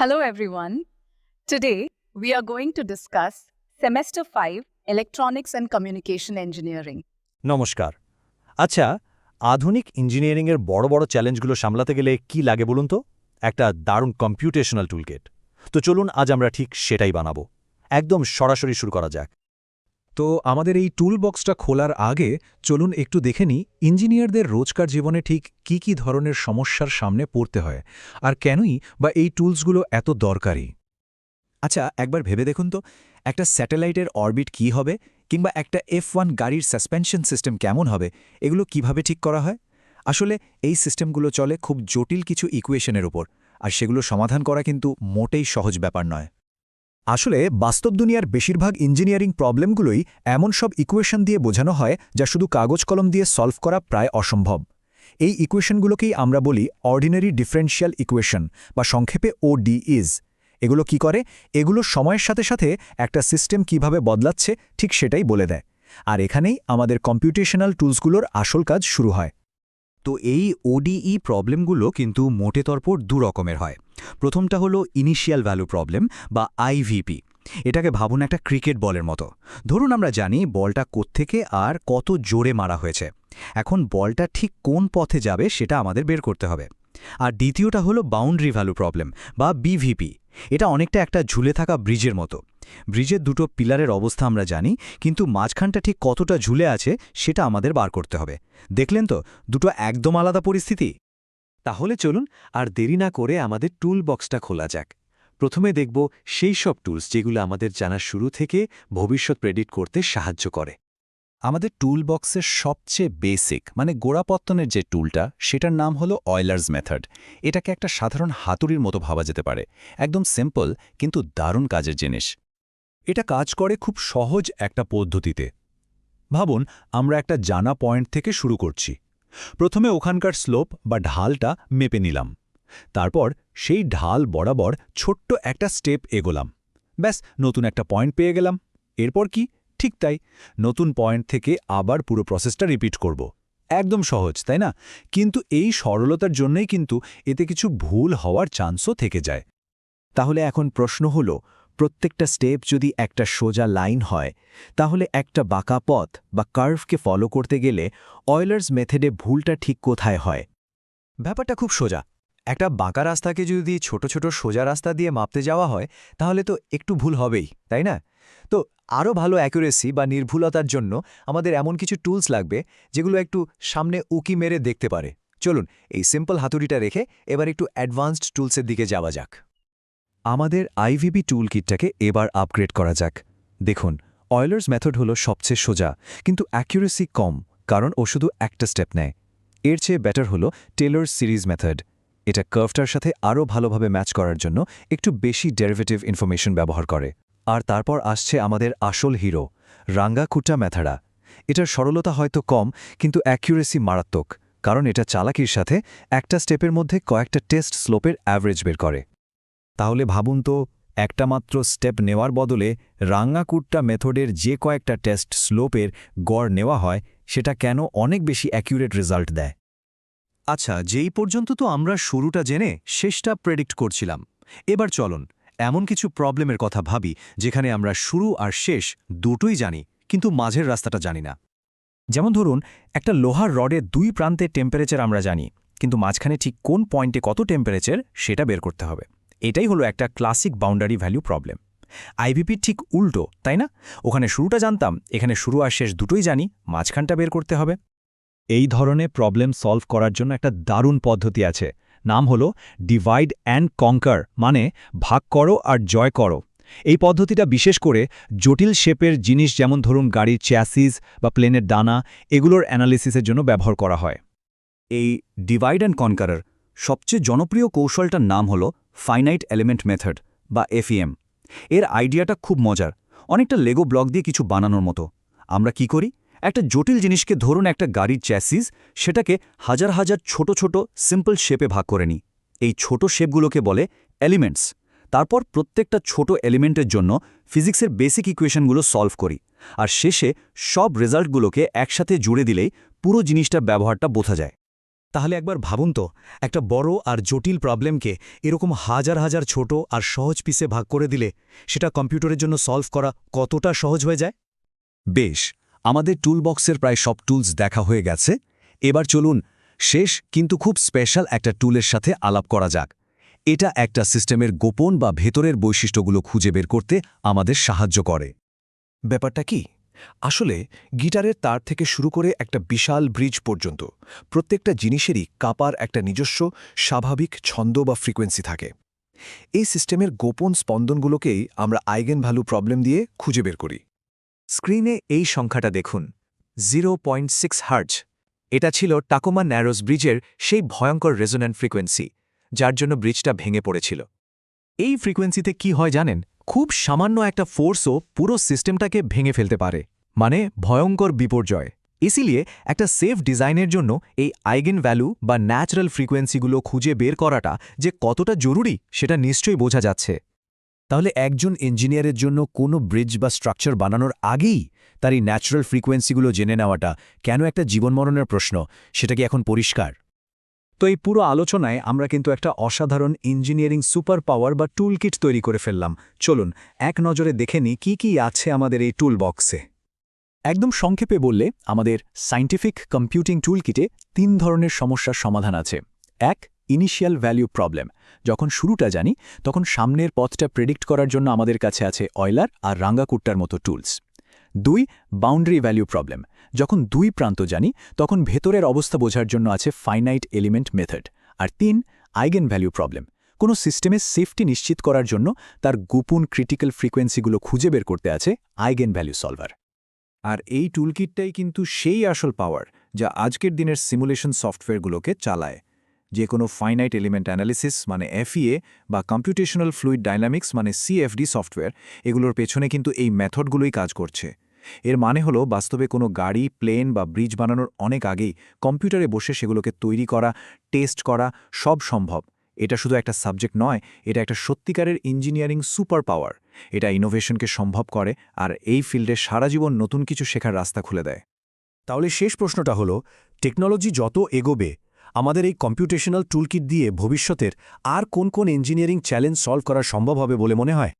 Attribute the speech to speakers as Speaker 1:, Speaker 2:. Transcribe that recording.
Speaker 1: Hello, everyone. Today, we are going to discuss Semester 5 Electronics and Communication Engineering.
Speaker 2: নমস্কার। আচ্ছা আধুনিক ইঞ্জিনিয়ারিংয়ের বড় বড় চ্যালেঞ্জগুলো সামলাতে গেলে কি লাগে বলুন তো? একটা দারুণ কম্পিউটেশনাল টুলকেট তো চলুন আজ আমরা ঠিক সেটাই বানাবো। একদম সরাসরি শুরু করা যাক।
Speaker 3: তো আমাদের এই টুল বক্সটা খোলার আগে চলুন একটু দেখে নিই, ইঞ্জিনিয়ারদের রোজকার জীবনে ঠিক কি কি ধরনের সমস্যার সামনে পড়তে হয় আর কেনই বা এই টুলসগুলো এত দরকারি?
Speaker 4: আচ্ছা একবার ভেবে দেখুন তো, একটা স্যাটেলাইটের অরবিট কি হবে কিংবা একটা এফ ওয়ান গাড়ির সাসপেনশন সিস্টেম কেমন হবে, এগুলো কীভাবে ঠিক করা হয়? আসলে এই সিস্টেমগুলো চলে খুব জটিল কিছু ইকুয়েশনের উপর, আর সেগুলো সমাধান করা কিন্তু মোটেই সহজ ব্যাপার নয়। আসলে বাস্তব দুনিয়ার বেশিরভাগ ইঞ্জিনিয়ারিং প্রবলেমগুলোই এমন সব ইকুয়েশন দিয়ে বোঝানো হয় যা শুধু কাগজ কলম দিয়ে সলভ করা প্রায় অসম্ভব। এই ইকুয়েশনগুলোকেই আমরা বলি অর্ডিনারি ডিফারেন্সিয়াল ইকুয়েশন বা সংক্ষেপে ওডিইজ এগুলো কি করে? এগুলো সময়ের সাথে সাথে একটা সিস্টেম কীভাবে বদলাচ্ছে ঠিক সেটাই বলে দেয়। আর এখানেই আমাদের কম্পিউটেশনাল টুলসগুলোর আসল কাজ শুরু হয়।
Speaker 5: তো এই ওডিই প্রবলেমগুলো কিন্তু মোটে তরপর দু রকমের হয়। প্রথমটা হলো ইনিশিয়াল ভ্যালু প্রবলেম বা আইভিপি এটাকে ভাবুন একটা ক্রিকেট বলের মতো। ধরুন আমরা জানি বলটা কোত্থেকে আর কত জোরে মারা হয়েছে। এখন বলটা ঠিক কোন পথে যাবে সেটা আমাদের বের করতে হবে। আর দ্বিতীয়টা হলো বাউন্ডারি ভ্যালু প্রবলেম বা বিভিপি এটা অনেকটা একটা ঝুলে থাকা ব্রিজের মতো। ব্রিজের দুটো পিলারের অবস্থা আমরা জানি, কিন্তু মাঝখানটা ঠিক কতটা ঝুলে আছে সেটা আমাদের বার করতে হবে। দেখলেন তো, দুটো একদম আলাদা পরিস্থিতি?
Speaker 2: তাহলে চলুন আর দেরি না করে আমাদের টুল বক্সটা খোলা যাক। প্রথমে দেখব সেই সব টুলস যেগুলো আমাদের জানা শুরু থেকে ভবিষ্যৎ প্রেডিক্ট করতে সাহায্য করে।
Speaker 3: আমাদের টুল বক্সের সবচেয়ে বেসিক মানে গোড়াপত্তনের যে টুলটা সেটার নাম হলো অয়েলার্স মেথড এটাকে একটা সাধারণ হাতুড়ির মতো ভাবা যেতে পারে। একদম সিম্পল কিন্তু দারুণ কাজের জিনিস। এটা কাজ করে খুব সহজ একটা পদ্ধতিতে। ভাবুন, আমরা একটা জানা পয়েন্ট থেকে শুরু করছি। প্রথমে ওখানকার স্লোপ বা ঢালটা মেপে নিলাম। তারপর সেই ঢাল বরাবর ছোট্ট একটা স্টেপ এগোলাম। ব্যাস, নতুন একটা পয়েন্ট পেয়ে গেলাম। এরপর কি? ঠিক তাই। নতুন পয়েন্ট থেকে আবার পুরো প্রসেসটা রিপিট করব। একদম সহজ, তাই না? কিন্তু এই সরলতার জন্যই কিন্তু এতে কিছু ভুল হওয়ার চান্সও থেকে যায়।
Speaker 4: তাহলে এখন প্রশ্ন হল প্রত্যেকটা স্টেপ যদি একটা সোজা লাইন হয়, তাহলে একটা বাঁকা পথ বা কার্ভকে ফলো করতে গেলে অয়েলার্স মেথডে ভুলটা ঠিক কোথায় হয়?
Speaker 5: ব্যাপারটা খুব সোজা। একটা বাঁকা রাস্তাকে যদি ছোট ছোট সোজা রাস্তা দিয়ে মাপতে যাওয়া হয়, তাহলে তো একটু ভুল হবেই, তাই না? তো আরও ভালো অ্যাকুরেসি বা নির্ভুলতার জন্য আমাদের এমন কিছু টুলস লাগবে, যেগুলো একটু সামনে উকি মেরে দেখতে পারে। চলুন, এই সিম্পল হাতুড়িটা রেখে এবার একটু অ্যাডভান্সড টুলসের দিকে যাওয়া যাক। আমাদের আইভিবি টুল কিটটাকে এবার আপগ্রেড করা যাক। দেখুন অয়েলার্স মেথড হলো সবচেয়ে সোজা, কিন্তু অ্যাকিউরেসি কম, কারণ ও শুধু একটা স্টেপ নেয়। এর চেয়ে বেটার হলো টেলার্স সিরিজ মেথড এটা কার্ভটার সাথে আরও ভালোভাবে ম্যাচ করার জন্য একটু বেশি ডেরিভেটিভ ইনফরমেশন ব্যবহার করে। আর তারপর আসছে আমাদের আসল হিরো রাঙ্গাকুটা ম্যাথাড়া এটার সরলতা হয়তো কম, কিন্তু অ্যাকিউরেসি মারাত্মক, কারণ এটা চালাকির সাথে একটা স্টেপের মধ্যে কয়েকটা টেস্ট স্লোপের অ্যাভারেজ বের করে। তাহলে ভাবুন তো, একটা মাত্র স্টেপ নেওয়ার বদলে রাঙ্গাকুট্টা মেথডের যে কয়েকটা টেস্ট স্লোপের গড় নেওয়া হয়, সেটা কেন অনেক বেশি অ্যাকিউরেট রেজাল্ট দেয়? আচ্ছা যেই পর্যন্ত তো আমরা শুরুটা জেনে শেষটা প্রেডিক্ট করছিলাম, এবার চলুন, এমন কিছু প্রবলেমের কথা ভাবি, যেখানে আমরা শুরু আর শেষ দুটোই জানি, কিন্তু মাঝের রাস্তাটা জানি না। যেমন ধরুন, একটা লোহার রডের দুই প্রান্তে টেম্পারেচার আমরা জানি, কিন্তু মাঝখানে ঠিক কোন পয়েন্টে কত টেম্পারেচার সেটা বের করতে হবে। এটাই হলো একটা ক্লাসিক বাউন্ডারি ভ্যালু প্রবলেম আইভিপির ঠিক উল্টো, তাই না? ওখানে শুরুটা জানতাম, এখানে শুরু আর শেষ দুটোই জানি, মাঝখানটা বের করতে হবে।
Speaker 3: এই ধরনের প্রবলেম সলভ করার জন্য একটা দারুণ পদ্ধতি আছে। নাম হল ডিভাইড অ্যান্ড কঙ্কার মানে ভাগ করো আর জয় করো। এই পদ্ধতিটা বিশেষ করে জটিল শেপের জিনিস যেমন ধরুন গাড়ির চ্যাসিস বা প্লেনের ডানা, এগুলোর অ্যানালিসিসের জন্য ব্যবহার করা হয়।
Speaker 5: এই ডিভাইড অ্যান্ড কনকারার সবচেয়ে জনপ্রিয় কৌশলটার নাম হল ফাইনাইট এলিমেন্ট মেথড বা এফইএম এর আইডিয়াটা খুব মজার। অনেকটা লেগো ব্লক দিয়ে কিছু বানানোর মতো। আমরা কি করি? একটা জটিল জিনিসকে ধরুন একটা গাড়ির চ্যাসিস সেটাকে হাজার হাজার ছোট ছোট সিম্পল শেপে ভাগ করে নিই। এই ছোট শেপগুলোকে বলে এলিমেন্টস তারপর প্রত্যেকটা ছোট এলিমেন্টের জন্য ফিজিক্সের বেসিক ইকুয়েশনগুলো সলভ করি। আর শেষে সব রেজাল্টগুলোকে একসাথে জুড়ে দিলেই পুরো জিনিসটার ব্যবহারটা বোঝা যায়।
Speaker 2: তাহলে একবার ভাবুন তো একটা বড় আর জটিল প্রবলেমকে এরকম হাজার হাজার ছোট আর সহজ পিসে ভাগ করে দিলে সেটা কম্পিউটারের জন্য সলভ করা কতটা সহজ হয়ে যায়?
Speaker 3: বেশ আমাদের টুলবক্সের প্রায় সব টুলস দেখা হয়ে গেছে। এবার চলুন শেষ কিন্তু খুব স্পেশাল একটা টুলের সাথে আলাপ করা যাক। এটা একটা সিস্টেমের গোপন বা ভেতরের বৈশিষ্ট্যগুলো খুঁজে বের করতে আমাদের সাহায্য করে।
Speaker 6: ব্যাপারটা কি? আসলে গিটারের তার থেকে শুরু করে একটা বিশাল ব্রিজ পর্যন্ত প্রত্যেকটা জিনিসেরই কাপার একটা নিজস্ব, স্বাভাবিক ছন্দ বা ফ্রিকোয়েন্সি থাকে। এই সিস্টেমের গোপন স্পন্দনগুলোকেই আমরা আইগেন ভ্যালু প্রবলেম দিয়ে খুঁজে বের করি।
Speaker 4: স্ক্রিনে এই সংখ্যাটা দেখুন, জিরো পয়েন্ট সিক্স হার্জ। এটা ছিল টাকোমা ন্যারোস ব্রিজের সেই ভয়ঙ্কর রেজোন্যান্ট ফ্রিকোয়েন্সি, যার জন্য ব্রিজটা ভেঙে পড়েছিল। এই ফ্রিকোয়েন্সিতে কি হয় জানেন? খুব সামান্য একটা ফোর্সও পুরো সিস্টেমটাকে ভেঙে ফেলতে পারে মানে ভয়ঙ্কর বিপর্যয়। ইসিলিয়ে একটা সেফ ডিজাইনের জন্য এই আইগেন ভ্যালু বা ন্যাচারাল ফ্রিকোয়েন্সিগুলো খুঁজে বের করাটা যে কতটা জরুরি, সেটা নিশ্চয়ই বোঝা যাচ্ছে।
Speaker 5: তাহলে একজন ইঞ্জিনিয়ারের জন্য কোনো ব্রিজ বা স্ট্রাকচার বানানোর আগেই তার এই ন্যাচারাল ফ্রিকোয়েন্সিগুলো জেনে নেওয়াটা কেন একটা জীবনমরণের প্রশ্ন, সেটা কি এখন পরিষ্কার? তো এই পুরো আলোচনায় আমরা কিন্তু একটা অসাধারণ ইঞ্জিনিয়ারিং সুপার পাওয়ার বা টুল কিট তৈরি করে ফেললাম। চলুন, এক নজরে দেখে নিই কী কী আছে আমাদের এই টুল বক্সে একদম সংক্ষেপে বললে, আমাদের সায়েন্টিফিক কম্পিউটিং টুল কিটে তিন ধরনের সমস্যার সমাধান আছে। এক, ইনিশিয়াল ভ্যালু প্রবলেম। যখন শুরুটা জানি, তখন সামনের পথটা প্রেডিক্ট করার জন্য আমাদের কাছে আছে অয়লার আর রাঙ্গাকুট্টার মতো টুলস। দুই বাউন্ডারি ভ্যালু প্রবলেম যখন দুই প্রান্ত জানি, তখন ভেতরের অবস্থা বোঝার জন্য আছে ফাইনাইট এলিমেন্ট মেথড আর তিন আইগেন ভ্যালু প্রবলেম কোনো সিস্টেমের সেফটি নিশ্চিত করার জন্য তার গোপন ক্রিটিক্যাল ফ্রিকোয়েন্সিগুলো খুঁজে বের করতে আছে আইগেন ভ্যালু সলভার আর এই টুলকিটটাই কিন্তু সেই আসল পাওয়ার যা আজকের দিনের সিমুলেশন সফটওয়্যারগুলোকে চালায়। যে কোনো ফাইনাইট এলিমেন্ট অ্যানালিসিস মানে এফইএ বা কম্পিউটেশনাল ফ্লুইড ডাইনামিক্স মানে সিএফডি সফটওয়্যার এগুলোর পেছনে কিন্তু এই মেথডগুলোই কাজ করছে। এর মানে হলো বাস্তবে কোনো গাড়ি, প্লেন বা ব্রিজ বানানোর অনেক আগেই কম্পিউটারে বসে সেগুলোকে তৈরি করা, টেস্ট করা সব সম্ভব। এটা শুধু একটা সাবজেক্ট নয়, এটা একটা সত্যিকারের ইঞ্জিনিয়ারিং সুপার পাওয়ার এটা ইনোভেশনকে সম্ভব করে আর এই ফিল্ডে সারা জীবন নতুন কিছু শেখার রাস্তা খুলে দেয়।
Speaker 2: তাহলে শেষ প্রশ্নটা হলো, টেকনোলজি যত এগোবে, আমাদের এই কম্পিউটেশনাল টুলকিট দিয়ে ভবিষ্যতের আর কোন কোন ইঞ্জিনিয়ারিং চ্যালেঞ্জ সলভ করা সম্ভব হবে বলে মনে হয়?